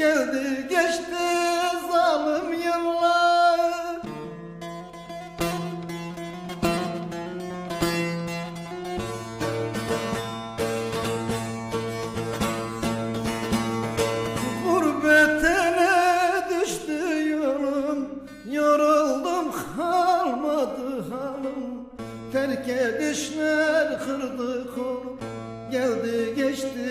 Geldi geçti zalim yıllar. Gurbetine düştü yolum Yoruldum kalmadı hanım Terk edişler kırdı kolum. Geldi geçti